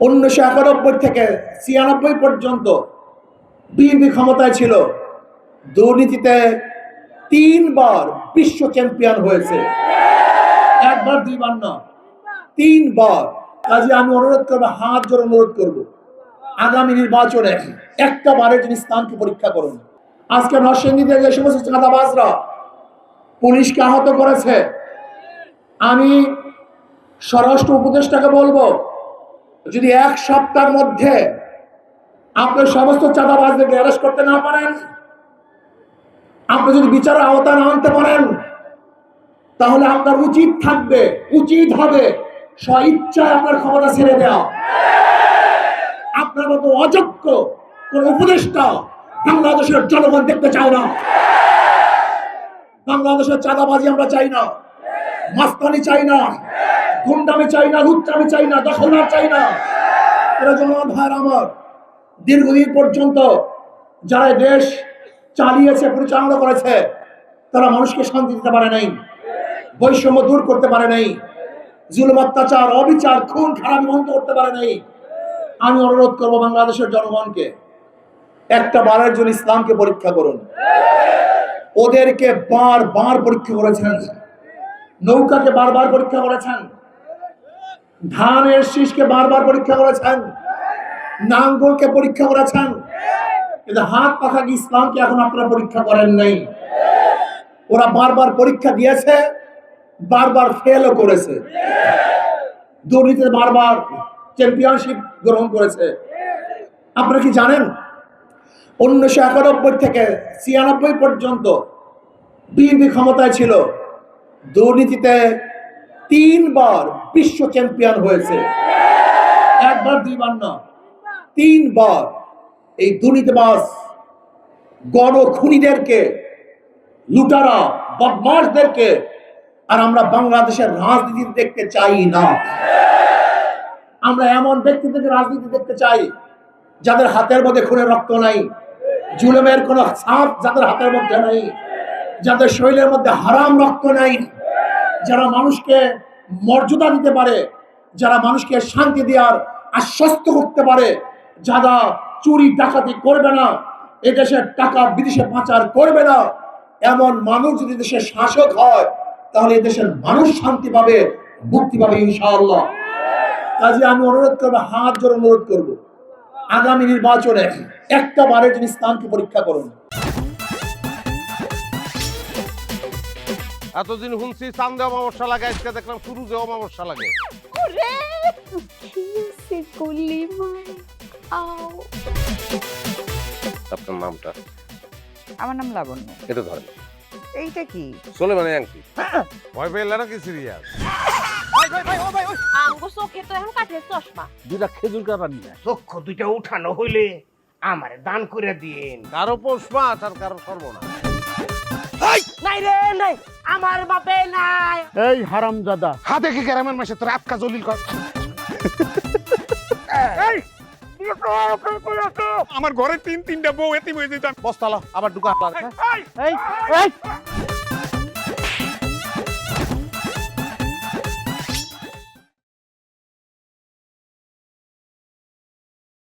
উনিশশো একানব্বই থেকে ছিয়ানব্বই পর্যন্ত বিএনপি ক্ষমতায় ছিল। দুর্নীতিতে তিনবার বিশ্ব চ্যাম্পিয়ন হয়েছে। একবার, দুইবার না, তিনবার। কাজে আমি অনুরোধ করব, হাত জোর অনুরোধ করব। আগামী নির্বাচনে একটা বারের জন্য ইসলামকে পরীক্ষা করুন। আজকে নরসিংদীতে যে সমস্ত চাঁদাবাজরা। পুলিশকে আহত করেছে। আমি স্বরাষ্ট্র উপদেষ্টাকে বলব যদি এক সপ্তাহের মধ্যে আপনি সমস্ত চাঁদাবাজদেরকে অ্যারেস্ট করতে না পারেন, আপনি যদি বিচারের আওতায় না আনতে পারেন, তাহলে আপনার উচিত থাকবে, উচিত হবে স্ব ইচ্ছায় আপনার ক্ষমতা ছেড়ে দেওয়া। আপনার মতো অযোগ্য কোন উপদেষ্টা বাংলাদেশের জনগণ দেখতে চায় না। বাংলাদেশের চাঁদাবাজি আমরা চাই না। মাস্তানি চাই না। গুন্ডামি চাই না লুচ্চামি চাই না দখলদার চাই না। এরা জনগণ ভাইয়ের আমার দীর্ঘদিন পর্যন্ত যারা দেশ চালিয়েছে, পরিচালনা করেছে, তারা মানুষকে শান্তি দিতে পারে নাই, বৈষম্য দূর করতে পারে নাই, জুলুম, অত্যাচার, অবিচার, খুন, খারাপি বন্ধ করতে পারে নাই। আমি অনুরোধ করব বাংলাদেশের জনগণকে, একটা বারের জন্য ইসলামকে পরীক্ষা করুন। ওদেরকে বার বার পরীক্ষা করেছেন। নৌকাকে বারবার পরীক্ষা করেছেন। ধানের শীষকে বারবার পরীক্ষা করেছেন, নাঙ্গলকে পরীক্ষা করেছেন, কিন্তু হাত পাখা কি ইসলামকে এখন আপনারা পরীক্ষা করেন নাই? ওরা বারবার পরীক্ষা দিয়েছে, বারবার ফেলও করেছে। দুর্নীতিতে বারবার চ্যাম্পিয়নশিপ গ্রহণ করেছে। আপনারা কি জানেন? উনিশশো একানব্বই থেকে ছিয়ানব্বই পর্যন্ত বিএনপি ক্ষমতায় ছিল। দুর্নীতিতে তিনবার বিশ্ব চ্যাম্পিয়ন হয়েছে। একবার, দুইবার না। তিনবার এই দুর্নীতিবাস গণখুনিদেরকে, লুটারা বদমাসদেরকে আর আমরা বাংলাদেশের রাজনীতি দেখতে চাই না। আমরা এমন ব্যক্তিদেরকে রাজনীতি দেখতে চাই যাদের হাতের মধ্যে খুনের রক্ত নাই, জুলুমের কোনো ছাপ যাদের হাতের মধ্যে নাই, যাদের শরীরের মধ্যে হারাম রক্ত নাই। যারা মানুষকে মর্যাদা দিতে পারে, যারা মানুষকে শান্তি দেওয়ার, আশ্বস্ত করতে পারে, যারা চুরি, ডাকাতি করবে না এদেশের টাকা বিদেশে পাচার করবে না, এমন মানুষ যদি দেশের শাসক হয়, তাহলে এদেশের মানুষ শান্তি পাবে, মুক্তি পাবে ইনশাআল্লাহ। কাজে আমি অনুরোধ করব, হাত জোর অনুরোধ করব। আগামী নির্বাচনে একটা বারের জন্য ইসলামকে পরীক্ষা করুন। এতদিন শুনছি চান্দে অমাবস্যা লাগে আজকে দেখলাম শুরুতে অমাবস্যা লাগে। ওরে কিসে করলি মাই আও। আপনার নামটা? আমার নাম লাবণ্য। এটা ধরেন। এইটা কি? চলে মানে আংটি। ভয় পেলে নাকি সিরিয়াস আঙ্গু চোখে তো এখন কাঠের চশমা। দুটা খেজুর কাটা নিয়ে আয়। দুইটা উঠানো হইলে আমারে দান করে দিন কারও পৌষ মাছ আর কারও সর্বনাশ। নাই রে নাই। আমার বাপে নাই। এই হারাম দাদা হা দেখি গ্রামের মাসে তোর আপকা জলিল কর। আমার ঘরে তিন তিনটা বউ এতিম হয়ে যেতাম বস্তালা আবার ঢুকা এই এই।